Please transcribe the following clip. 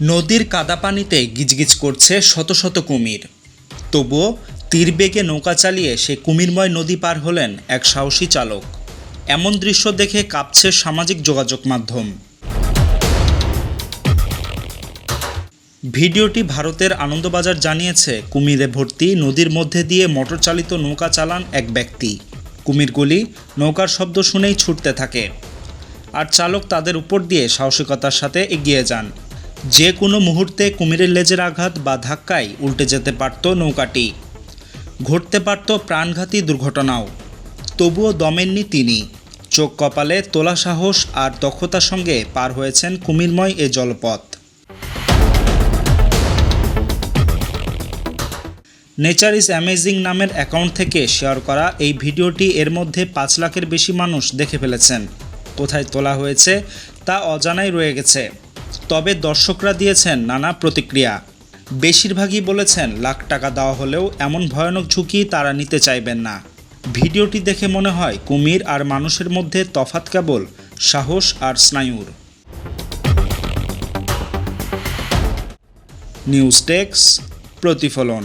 নদীর কাদা পানিতে গিজগিজ করছে শত শত কুমির। তবুও তীরবেগে নৌকা চালিয়ে সে কুমিরময় নদী পার হলেন এক সাহসী চালক। এমন দৃশ্য দেখে কাঁপছে সামাজিক যোগাযোগ মাধ্যম। ভিডিওটি ভারতের আনন্দবাজার জানিয়েছে, কুমিরে ভর্তি নদীর মধ্যে দিয়ে মোটর চালিত নৌকা চালান এক ব্যক্তি। কুমিরগুলি নৌকার শব্দ শুনেই ছুটতে থাকে। আর চালক তাদের উপর দিয়ে সাহসিকতার সাথে এগিয়ে যান। যে কোনো মুহূর্তে কুমিরের লেজের আঘাত বা ধাক্কায় উল্টে যেতে পারত নৌকাটি। ঘটতে পারত প্রাণঘাতী দুর্ঘটনাও। তবুও দমেননি তিনি। চোখ কপালে তোলা সাহস আর দক্ষতার সঙ্গে পার হয়েছেন কুমিরময় এ জলপথ। নেচার ইজ অ্যামেজিং নামের অ্যাকাউন্ট থেকে শেয়ার করা এই ভিডিওটি এর মধ্যে পাঁচ লাখের বেশি মানুষ দেখে ফেলেছেন। কোথায় তোলা হয়েছে তা অজানাই রয়ে গেছে। তবে দর্শকরা দিয়েছেন নানা প্রতিক্রিয়া। বেশিরভাগই বলেছেন, লাখ টাকা দেওয়া হলেও এমন ভয়ানক ঝুঁকি তারা নিতে চাইবেন না। ভিডিওটি দেখে মনে হয়, কুমির আর মানুষের মধ্যে তফাৎ কেবল সাহস আর স্নায়ুর। নিউজ টেক্স প্রতিফলন।